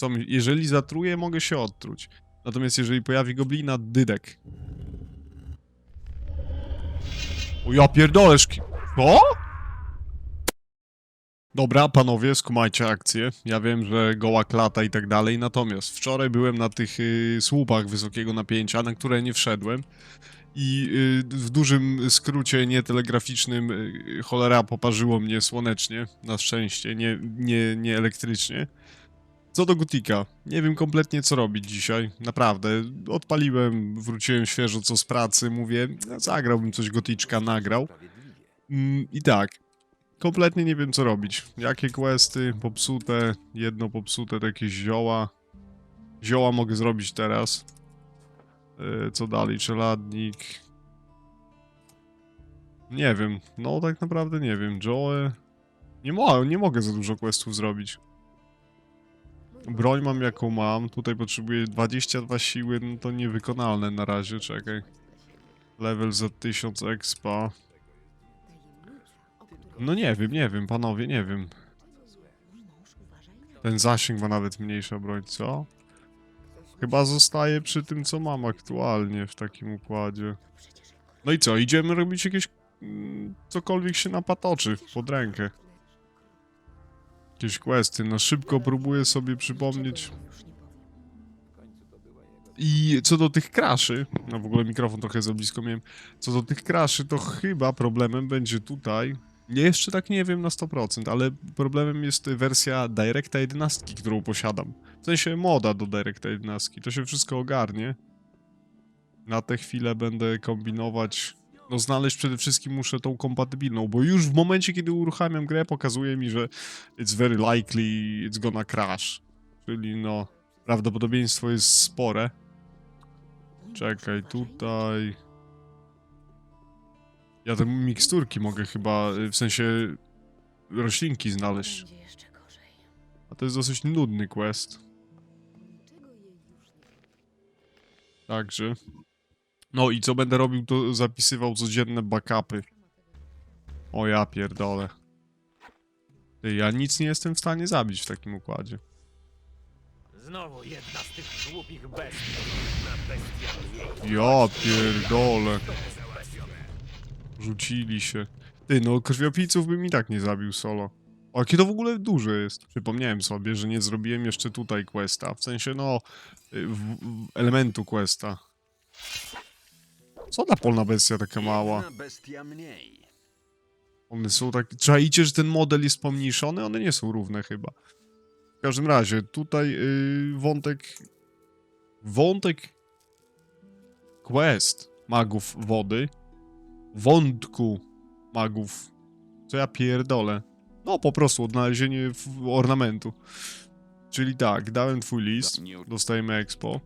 Co jeżeli zatruję, mogę się odtruć. Natomiast jeżeli pojawi goblina, dydek. O ja pierdolę. Co? Dobra, panowie, skumajcie akcję. Ja wiem, że goła klata i tak dalej, natomiast wczoraj byłem na tych y, słupach wysokiego napięcia, na które nie wszedłem. I y, w dużym skrócie nietelegraficznym y, cholera poparzyło mnie słonecznie, na szczęście, nie, nie, nie elektrycznie. Co do Gotika, nie wiem kompletnie co robić dzisiaj, naprawdę. Odpaliłem, wróciłem świeżo co z pracy, mówię, "No, zagrałbym coś Goticzka, nagrał. Mm, I tak, kompletnie nie wiem co robić. Jakie questy popsute, jedno popsute, to jakieś zioła. Zioła mogę zrobić teraz. E, Co dalej? Czeladnik. Nie wiem. No tak naprawdę nie wiem. Joe. Nie, mo nie mogę za dużo questów zrobić. Broń mam jaką mam. Tutaj potrzebuję 22 siły. No to niewykonalne na razie. Czekaj. Level za 1000 expa. No nie wiem, nie wiem, panowie, nie wiem. Ten zasięg ma nawet mniejsza broń, co? Chyba zostaję przy tym, co mam aktualnie w takim układzie. No i co, idziemy robić jakieś... mm, cokolwiek się napatoczy pod rękę. Jakieś questy, na szybko próbuję sobie przypomnieć. I co do tych kraszy, no w ogóle mikrofon trochę za blisko miałem. Co do tych kraszy, to chyba problemem będzie tutaj. Jeszcze tak nie wiem na 100%, ale problemem jest wersja Directa 11, którą posiadam. W sensie moda do Directa 11. To się wszystko ogarnie. Na tę chwilę będę kombinować. No, znaleźć przede wszystkim muszę tą kompatybilną, bo już w momencie, kiedy uruchamiam grę, pokazuje mi, że it's very likely it's gonna crash. Czyli no, prawdopodobieństwo jest spore. Czekaj, tutaj. Ja te miksturki mogę chyba, y, w sensie roślinki znaleźć. A to jest dosyć nudny quest. Także. No i co będę robił, to zapisywał codzienne backupy. O ja pierdolę. Ty, ja nic nie jestem w stanie zabić w takim układzie. Znowu jedna z tych głupich bestii. Na bestia. Ja pierdolę. Rzucili się. Ty, no krwiopijców bym i tak nie zabił solo. O, jakie to w ogóle duże jest. Przypomniałem sobie, że nie zrobiłem jeszcze tutaj questa. W sensie, no, w, w elementu questa. Co ta polna bestia taka mała? Jedna bestia mniej. One są tak... Czajcie, że ten model jest pomniejszony? One nie są równe chyba. W każdym razie, tutaj yy, wątek... Wątek... Quest magów wody. Wątku magów... Co ja pierdolę? No, po prostu odnalezienie ornamentu. Czyli tak, dałem twój list, dostajemy expo.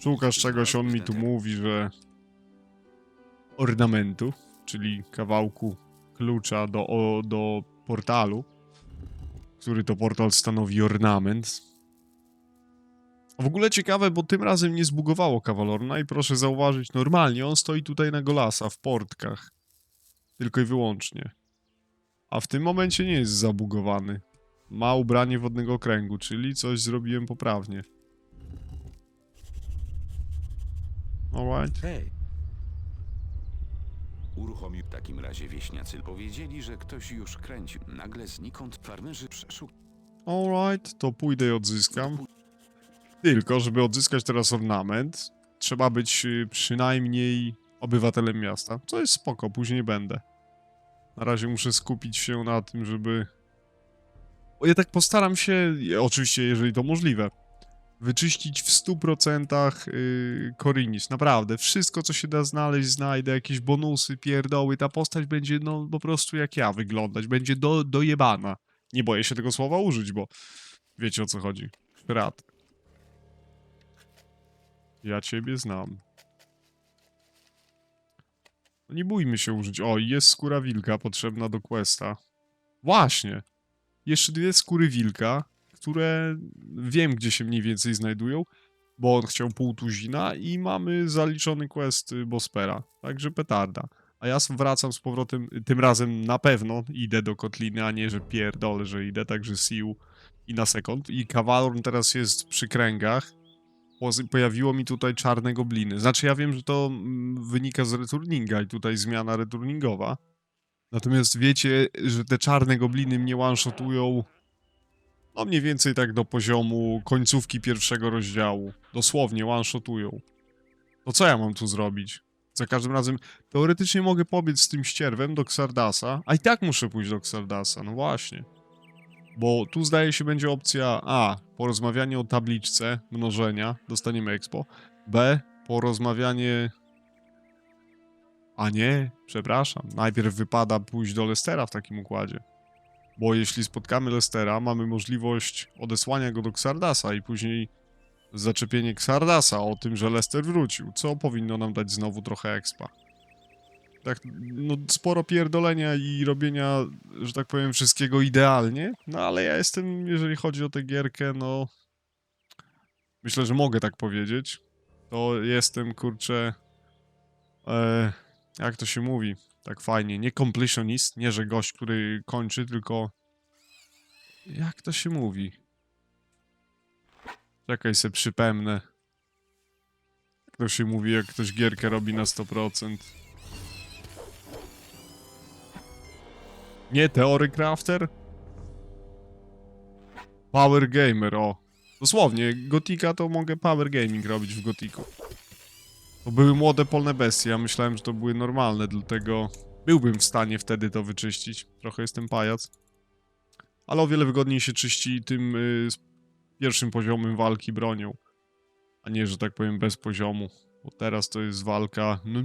Szukasz czegoś, on mi tu mówi, że ornamentu, czyli kawałku klucza do, o, do portalu, który to portal stanowi ornament. A w ogóle ciekawe, bo tym razem nie zbugowało Kawalorna i proszę zauważyć, normalnie on stoi tutaj na Golasa, w portkach. Tylko i wyłącznie. A w tym momencie nie jest zabugowany. Ma ubranie wodnego kręgu, czyli coś zrobiłem poprawnie. Alright. Hej. Uruchomił w takim razie wieśniacy. Powiedzieli, że ktoś już kręcił. Nagle znikąd farmerzy przeszukali. Alright, to pójdę i odzyskam. Tylko, żeby odzyskać teraz ornament, trzeba być y, przynajmniej obywatelem miasta. Co jest spoko, później będę. Na razie muszę skupić się na tym, żeby... O, ja tak postaram się, oczywiście, jeżeli to możliwe, wyczyścić w 100% yy, Korinis. Naprawdę, wszystko, co się da znaleźć, znajdę, jakieś bonusy, pierdoły. Ta postać będzie, no, po prostu jak ja wyglądać. Będzie do, dojebana. Nie boję się tego słowa użyć, bo wiecie o co chodzi. Pirat. Ja ciebie znam. No nie bójmy się użyć. O, jest skóra wilka potrzebna do questa. Właśnie. Jeszcze dwie skóry wilka, które wiem, gdzie się mniej więcej znajdują, bo on chciał pół tuzina i mamy zaliczony quest y, Bospera. Także petarda. A ja wracam z powrotem, tym razem na pewno idę do Kotliny, a nie, że pierdolę, że idę, także sił i na sekund. I Kawalorn teraz jest przy kręgach. Pojawiło mi tutaj czarne gobliny. Znaczy ja wiem, że to mm, wynika z returninga i tutaj zmiana returningowa. Natomiast wiecie, że te czarne gobliny mnie one-shotują no mniej więcej tak do poziomu końcówki pierwszego rozdziału. Dosłownie one-shotują. To co ja mam tu zrobić? Za każdym razem teoretycznie mogę pobiec z tym ścierwem do Xardasa, a i tak muszę pójść do Xardasa, no właśnie. Bo tu zdaje się będzie opcja A. Porozmawianie o tabliczce mnożenia, dostaniemy expo. B. Porozmawianie... A nie, przepraszam. Najpierw wypada pójść do Lestera w takim układzie. Bo jeśli spotkamy Lestera, mamy możliwość odesłania go do Xardasa i później zaczepienie Xardasa o tym, że Lester wrócił, co powinno nam dać znowu trochę expa. Tak, no sporo pierdolenia i robienia, że tak powiem, wszystkiego idealnie, no ale ja jestem, jeżeli chodzi o tę gierkę, no... Myślę, że mogę tak powiedzieć. To jestem, kurczę... E, jak to się mówi? Tak fajnie, nie completionist, nie że gość, który kończy, tylko... Jak to się mówi? Czekaj se przypomnę. Jak to się mówi, jak ktoś gierkę robi na 100%. Nie teory crafter? Power gamer, o. Dosłownie, Gotika to mogę power gaming robić w Gotiku. To były młode polne bestie, ja myślałem, że to były normalne, dlatego byłbym w stanie wtedy to wyczyścić. Trochę jestem pajac. Ale o wiele wygodniej się czyści tym y, pierwszym poziomem walki bronią. A nie, że tak powiem, bez poziomu. Bo teraz to jest walka... No,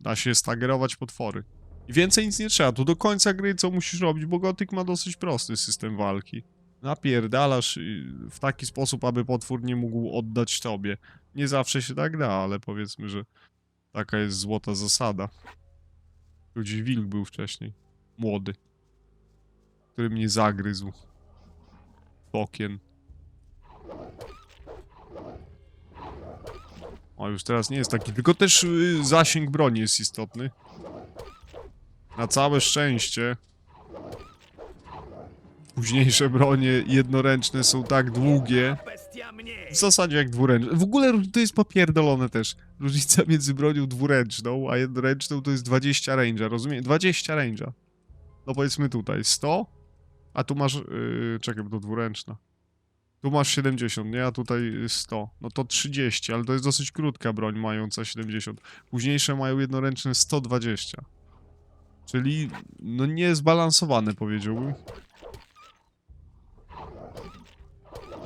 da się stagerować potwory. I więcej nic nie trzeba. Tu do końca gry co musisz robić, bo Gothic ma dosyć prosty system walki. Napierdalasz w taki sposób, aby potwór nie mógł oddać tobie. Nie zawsze się tak da, ale powiedzmy, że taka jest złota zasada. Tu gdzieś wilk był wcześniej. Młody. Który mnie zagryzł. Okien. O, już teraz nie jest taki, tylko też y, zasięg broni jest istotny. Na całe szczęście późniejsze bronie jednoręczne są tak długie, w zasadzie jak dwuręczne. W ogóle to jest popierdolone też. Różnica między bronią dwuręczną, a jednoręczną to jest 20 range'a, rozumiem? 20 range'a. No powiedzmy tutaj 100, a tu masz... Yy, czekaj, bo to dwuręczna. Tu masz 70, nie? A tutaj 100. No to 30, ale to jest dosyć krótka broń mająca 70. Późniejsze mają jednoręczne 120. Czyli no niezbalansowane powiedziałbym.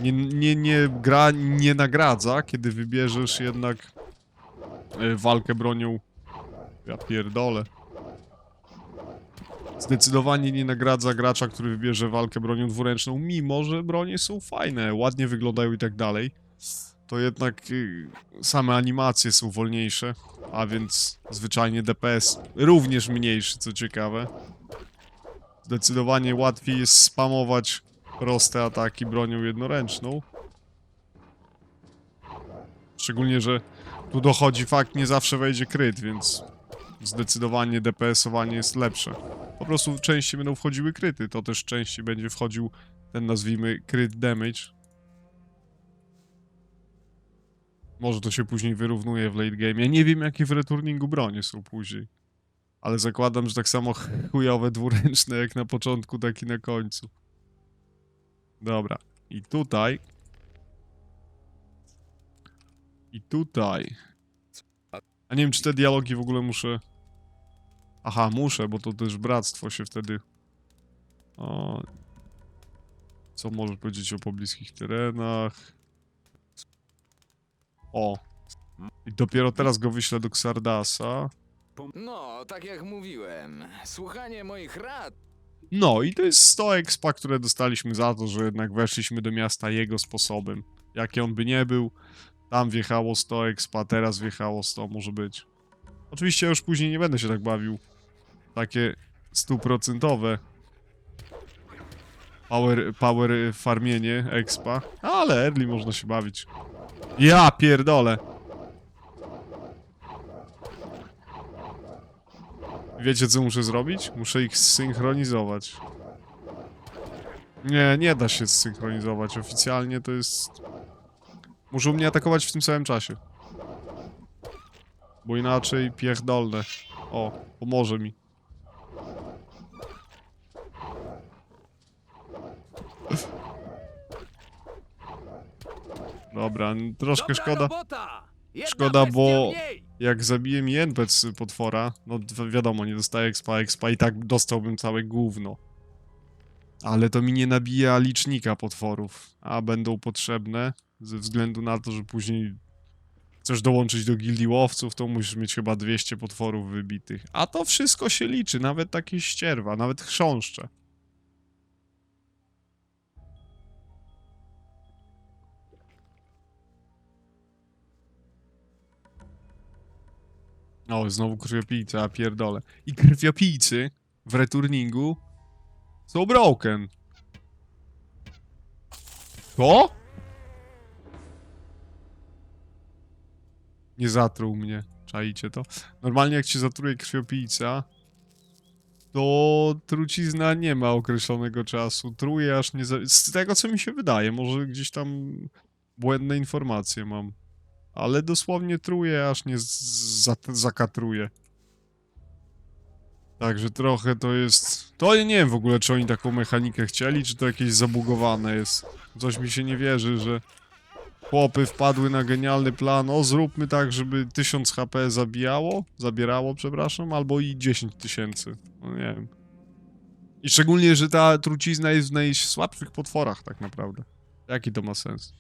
Nie, nie, nie, gra nie nagradza, kiedy wybierzesz jednak e, walkę bronią. Ja pierdolę. Zdecydowanie nie nagradza gracza, który wybierze walkę bronią dwuręczną, mimo że bronie są fajne, ładnie wyglądają i tak dalej. To jednak y, same animacje są wolniejsze, a więc zwyczajnie DPS również mniejszy, co ciekawe. Zdecydowanie łatwiej jest spamować proste ataki bronią jednoręczną. Szczególnie, że tu dochodzi fakt, nie zawsze wejdzie kryt, więc zdecydowanie DPS-owanie jest lepsze. Po prostu częściej będą wchodziły kryty, to też częściej będzie wchodził ten nazwijmy crit damage. Może to się później wyrównuje w late game. Ja nie wiem jakie w returningu bronie są później. Ale zakładam, że tak samo chujowe dwuręczne jak na początku, tak i na końcu. Dobra. I tutaj. I tutaj. A nie wiem, czy te dialogi w ogóle muszę... Aha, muszę, bo to też bractwo się wtedy... O... Co możesz powiedzieć o pobliskich terenach? O. I dopiero teraz go wyślę do Xardasa. No, tak jak mówiłem, słuchanie moich rad No i to jest 100 expa, które dostaliśmy za to, że jednak weszliśmy do miasta jego sposobem. Jaki on by nie był, tam wjechało 100 expa, teraz wjechało 100, może być. Oczywiście już później nie będę się tak bawił. Takie stuprocentowe power, power farmienie expa, ale early można się bawić. Ja pierdolę. Wiecie co muszę zrobić? Muszę ich zsynchronizować. Nie, nie da się zsynchronizować. Oficjalnie to jest... Muszą mnie atakować w tym samym czasie. Bo inaczej pierdolne. O, pomoże mi. Dobra, troszkę szkoda. Szkoda, bo-! Jak zabiję mi NPC potwora, no wi- wiadomo, nie dostaję expa, expa i tak dostałbym całe gówno. Ale to mi nie nabija licznika potworów, a będą potrzebne ze względu na to, że później chcesz dołączyć do gildii łowców, to musisz mieć chyba 200 potworów wybitych. A to wszystko się liczy, nawet takie ścierwa, nawet chrząszcze. O, znowu krwiopijcy, a pierdolę. I krwiopijcy w returningu są broken. Co? Nie zatruł mnie. Czaicie to? Normalnie jak się zatruje krwiopijca, to trucizna nie ma określonego czasu. Truje aż nie... Z tego co mi się wydaje, może gdzieś tam błędne informacje mam. Ale dosłownie truje, aż nie zakatruje. Także trochę to jest... To ja nie wiem w ogóle, czy oni taką mechanikę chcieli, czy to jakieś zabugowane jest. Coś mi się nie wierzy, że chłopy wpadły na genialny plan. O, zróbmy tak, żeby 1000 HP zabijało, zabierało, przepraszam, albo i 10 tysięcy. No nie wiem. I szczególnie, że ta trucizna jest w najsłabszych potworach tak naprawdę. Jaki to ma sens?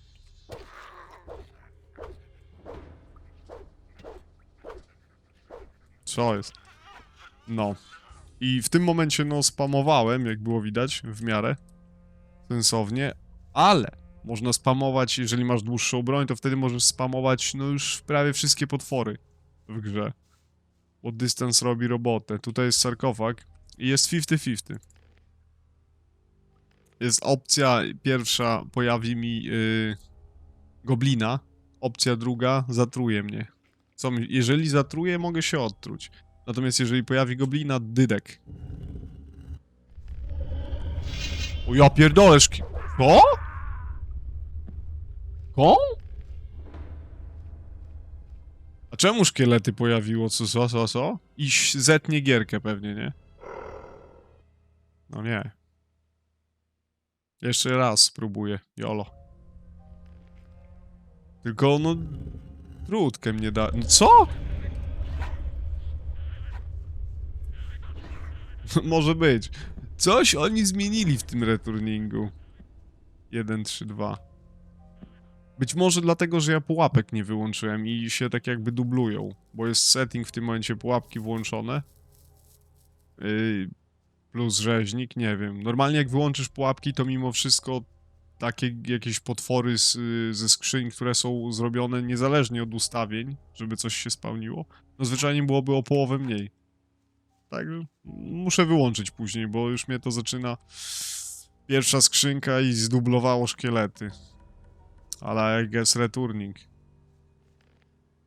Co jest? No. I w tym momencie, no, spamowałem, jak było widać, w miarę sensownie, ale można spamować, jeżeli masz dłuższą broń, to wtedy możesz spamować, no, już prawie wszystkie potwory w grze. Bo dystans robi robotę. Tutaj jest sarkofag i jest 50-50. Jest opcja pierwsza, pojawi mi yy, goblina. Opcja druga, zatruje mnie. Co mi, jeżeli zatruje, mogę się odtruć. Natomiast jeżeli pojawi goblina, dydek. O ja pierdolę, szki... Co? Co? A czemu szkielety pojawiło? Co, co, co, co? Iś zetnie gierkę pewnie, nie? No nie. Jeszcze raz spróbuję, jolo. Tylko no... Trudkę mnie da... No co? Może być. Coś oni zmienili w tym returningu. 1, 3, 2. Być może dlatego, że ja pułapek nie wyłączyłem i się tak jakby dublują, bo jest setting w tym momencie pułapki włączone. Yy, plus rzeźnik, nie wiem. Normalnie jak wyłączysz pułapki, to mimo wszystko takie jakieś potwory z, ze skrzyń, które są zrobione niezależnie od ustawień, żeby coś się spełniło, no zwyczajnie byłoby o połowę mniej. Także muszę wyłączyć później, bo już mnie to zaczyna pierwsza skrzynka i zdublowało szkielety. Ale I guess returning.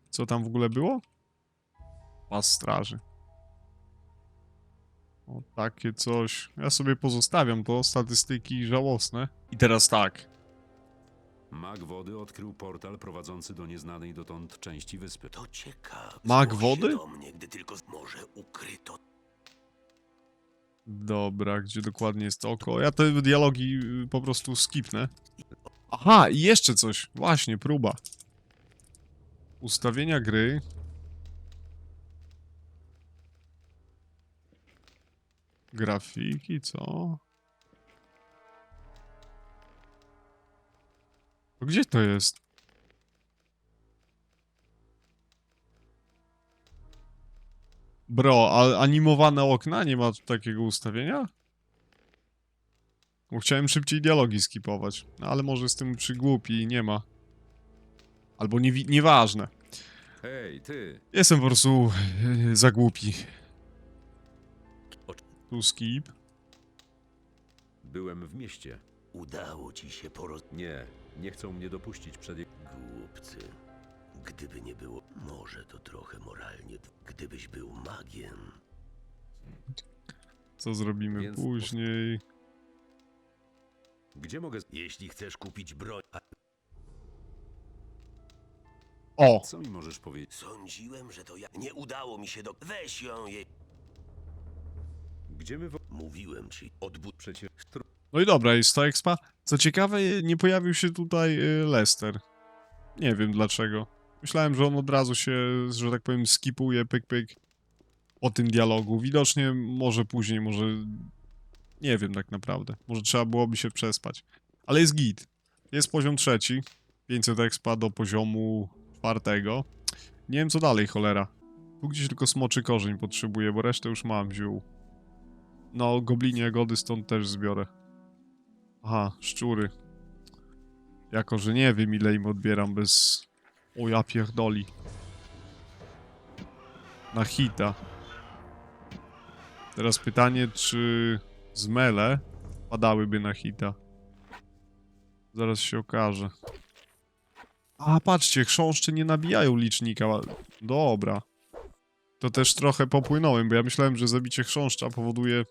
Co tam w ogóle było? Pas straży. O, takie coś. Ja sobie pozostawiam to, statystyki żałosne. I teraz tak. Mag wody odkrył portal prowadzący do nieznanej dotąd części wyspy. To ciekawe. Mag wody? Do mnie, gdy tylko może ukryto. Dobra, gdzie dokładnie jest to oko? Ja te dialogi y, po prostu skipnę. Aha, i jeszcze coś. Właśnie, próba. Ustawienia gry. Grafiki, co? Gdzie to jest? Bro, a animowane okna nie ma takiego ustawienia? Bo chciałem szybciej dialogi skipować, no, ale może jestem przygłupi i nie ma. Albo nie, nieważne. Hej, ty! Jestem po prostu e, za głupi. Tu skip. Byłem w mieście. Udało ci się poroz... Nie, nie chcą mnie dopuścić przed... je- Głupcy. Gdyby nie było... Może to trochę moralnie... Gdybyś był magiem... Co zrobimy Więc- później? Gdzie mogę... Jeśli chcesz kupić broń... A O! Co mi możesz powiedzieć? sądziłem, że to ja... Nie udało mi się do... Weź ją jej... Gdzie my... Mówiłem ci, odbud... Przecież... No i dobra, jest to expa. Co ciekawe, nie pojawił się tutaj y, Lester. Nie wiem dlaczego. Myślałem, że on od razu się, że tak powiem, skipuje, pyk, pyk o tym dialogu. Widocznie może później, może... Nie wiem tak naprawdę. Może trzeba byłoby się przespać. Ale jest git. Jest poziom trzeci. 500 expa do poziomu czwartego. Nie wiem co dalej, cholera. Tu gdzieś tylko smoczy korzeń potrzebuję, bo resztę już mam ziół. No, goblinie jagody stąd też zbiorę. Aha, szczury. Jako, że nie wiem ile im odbieram bez... O ja pierdoli. Na hita. Teraz pytanie, czy zmele padałyby na hita. Zaraz się okaże. A, patrzcie, chrząszcze nie nabijają licznika. Dobra. To też trochę popłynąłem, bo ja myślałem, że zabicie chrząszcza powoduje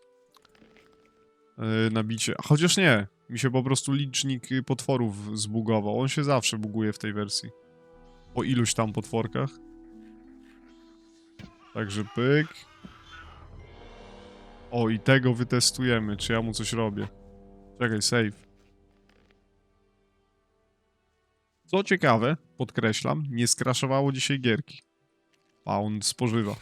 nabicie. Chociaż nie, mi się po prostu licznik y, potworów zbugował. On się zawsze buguje w tej wersji. Po iluś tam potworkach. Także pyk. O, i tego wytestujemy, czy ja mu coś robię. Czekaj, save. Co ciekawe, podkreślam, nie skraszowało dzisiaj gierki. On spożywa.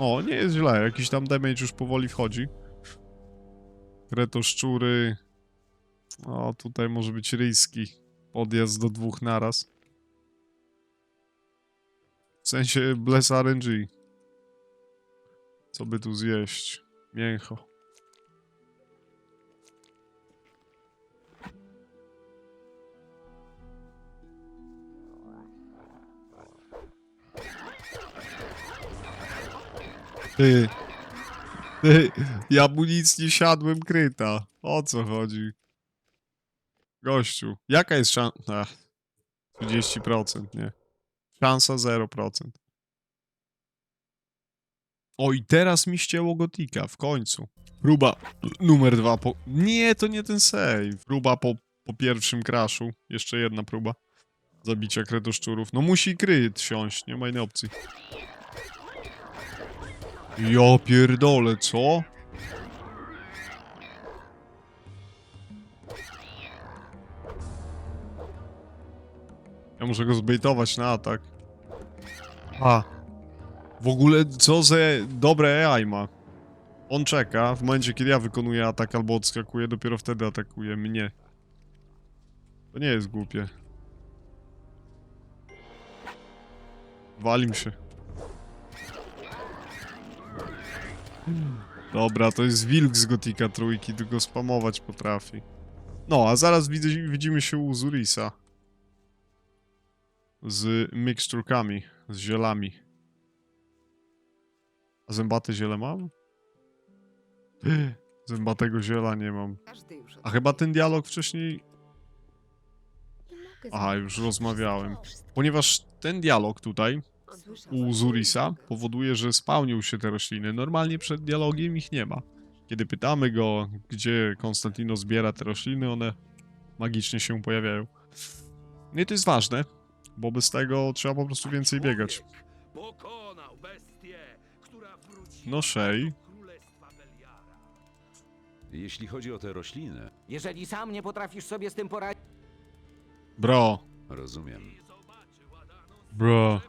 O, nie jest źle. Jakiś tam damage już powoli wchodzi. Kretoszczury. O, tutaj może być riski. Podjazd do dwóch naraz. W sensie bless RNG. Co by tu zjeść? Mięcho. Ty. Ty. Ja mu nic nie siadłem kryta. O co chodzi? Gościu. Jaka jest szansa? 30%, nie. Szansa 0%. O i teraz mi ścięło Gotika, w końcu. Próba numer dwa po... Nie, to nie ten save. Próba po, po pierwszym crashu. Jeszcze jedna próba. Zabicia kretoszczurów. No musi kryt siąść, nie ma innej opcji. Ja pierdolę, co? Ja muszę go zbejtować na atak. A. W ogóle co za dobre AI ma. On czeka, w momencie kiedy ja wykonuję atak albo odskakuję, dopiero wtedy atakuje mnie. To nie jest głupie. Walim się. Dobra, to jest wilk z Gotika trójki, tylko spamować potrafi. No, a zaraz widzimy się u Zurisa. Z miksturkami, z zielami. A zębate ziele mam? Zębatego ziela nie mam. A chyba ten dialog wcześniej... Aha, już rozmawiałem. Ponieważ ten dialog tutaj u Zurisa powoduje, że spełnił się te rośliny. Normalnie przed dialogiem ich nie ma. Kiedy pytamy go, gdzie Konstantino zbiera te rośliny, one magicznie się pojawiają. I to jest ważne, bo bez tego trzeba po prostu więcej biegać. No szej. Jeśli chodzi o te rośliny, Jeżeli sam nie potrafisz sobie z tym poradzić, Bro, rozumiem. bro.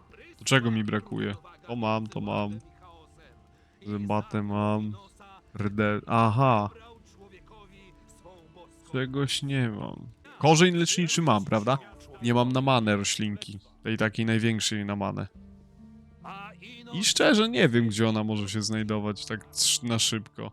Czego mi brakuje? To mam, to mam. Zębate mam. Rde... Aha. Czegoś nie mam. Korzeń leczniczy mam, prawda? Nie mam na manę roślinki. Tej takiej największej na manę. I szczerze nie wiem, gdzie ona może się znajdować tak na szybko.